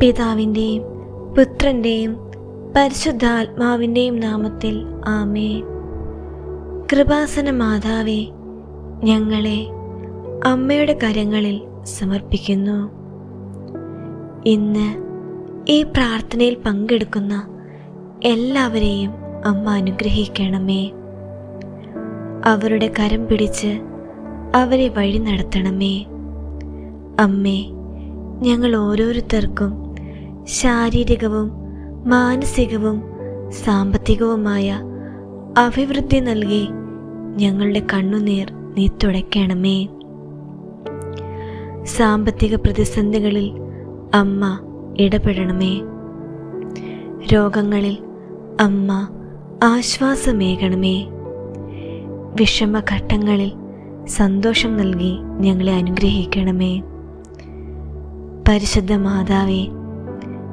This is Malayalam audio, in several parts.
പിതാവിന്റെയും പുത്രന്റെയും പരിശുദ്ധാത്മാവിന്റെയും നാമത്തിൽ ആമേ കൃപാസന മാതാവേ ഞങ്ങളെ അമ്മയുടെ കരങ്ങളിൽ സമർപ്പിക്കുന്നു. ഇന്ന് ഈ പ്രാർത്ഥനയിൽ പങ്കെടുക്കുന്ന എല്ലാവരെയും അമ്മ അനുഗ്രഹിക്കണമേ. അവരുടെ കരം പിടിച്ച് അവരെ വഴി നടത്തണമേ. അമ്മേ ഞങ്ങൾ ഓരോരുത്തർക്കും ശാരീരികവും മാനസികവും സാമ്പത്തികവുമായ അഭിവൃദ്ധി നൽകി ഞങ്ങളുടെ കണ്ണുനീർ നീ തുടയ്ക്കണമേ. സാമ്പത്തിക പ്രതിസന്ധികളിൽ അമ്മ ഇടപെടണമേ. രോഗങ്ങളിൽ അമ്മ ആശ്വാസമേകണമേ. വിഷമഘട്ടങ്ങളിൽ സന്തോഷം നൽകി ഞങ്ങളെ അനുഗ്രഹിക്കണമേ. പരിശുദ്ധ മാതാവേ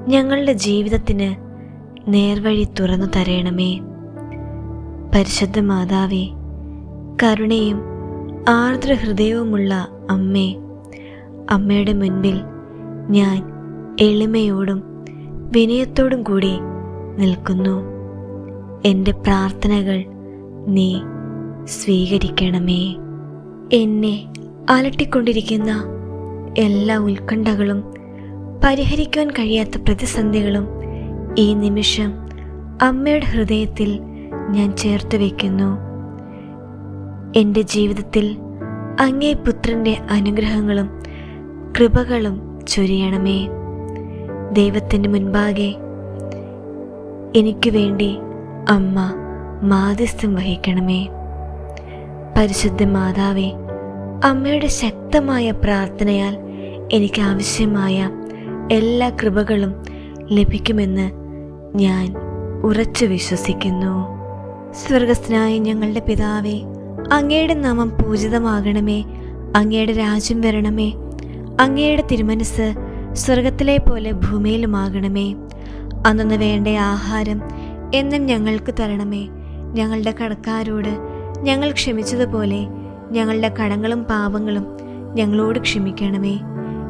ഞങ്ങളുടെ ജീവിതത്തിന് നേർവഴി തുറന്നു തരയണമേ പരിശുദ്ധ മാതാവേ കരുണയും ആർദ്ര ഹൃദയവുമുള്ള അമ്മേ അമ്മയുടെ മുൻപിൽ ഞാൻ എളിമയോടും വിനയത്തോടും കൂടി നിൽക്കുന്നു. എന്റെ പ്രാർത്ഥനകൾ നീ സ്വീകരിക്കണമേ. എന്നെ അലട്ടിക്കൊണ്ടിരിക്കുന്ന എല്ലാ ഉത്കണ്ഠകളും പരിഹരിക്കുവാൻ കഴിയാത്ത പ്രതിസന്ധികളും ഈ നിമിഷം അമ്മയുടെ ഹൃദയത്തിൽ ഞാൻ ചേർത്ത് വയ്ക്കുന്നു എന്റെ ജീവിതത്തിൽ അങ്ങേ പുത്രന്റെ അനുഗ്രഹങ്ങളും കൃപകളും ചൊരിയണമേ. ദൈവത്തിന്റെ മുൻപാകെ എനിക്ക് വേണ്ടി അമ്മ മാധ്യസ്ഥം വഹിക്കണമേ. പരിശുദ്ധ മാതാവേ അമ്മയുടെ ശക്തമായ പ്രാർത്ഥനയാൽ എനിക്ക് ആവശ്യമായ എല്ലാ കൃപകളും ലഭിക്കുമെന്ന് ഞാൻ ഉറച്ചു വിശ്വസിക്കുന്നു. സ്വർഗസ്ഥനായ ഞങ്ങളുടെ പിതാവേ അങ്ങയുടെ നാമം പൂജിതമാകണമേ. അങ്ങയുടെ രാജ്യം വരണമേ. അങ്ങയുടെ തിരുമനസ് സ്വർഗത്തിലെ പോലെ ഭൂമിയിലുമാകണമേ. അന്നു വേണ്ട ആഹാരം എന്നും ഞങ്ങൾക്ക് തരണമേ. ഞങ്ങളുടെ കടക്കാരോട് ഞങ്ങൾ ക്ഷമിച്ചതുപോലെ ഞങ്ങളുടെ കടങ്ങളും പാപങ്ങളും ഞങ്ങളോട് ക്ഷമിക്കണമേ.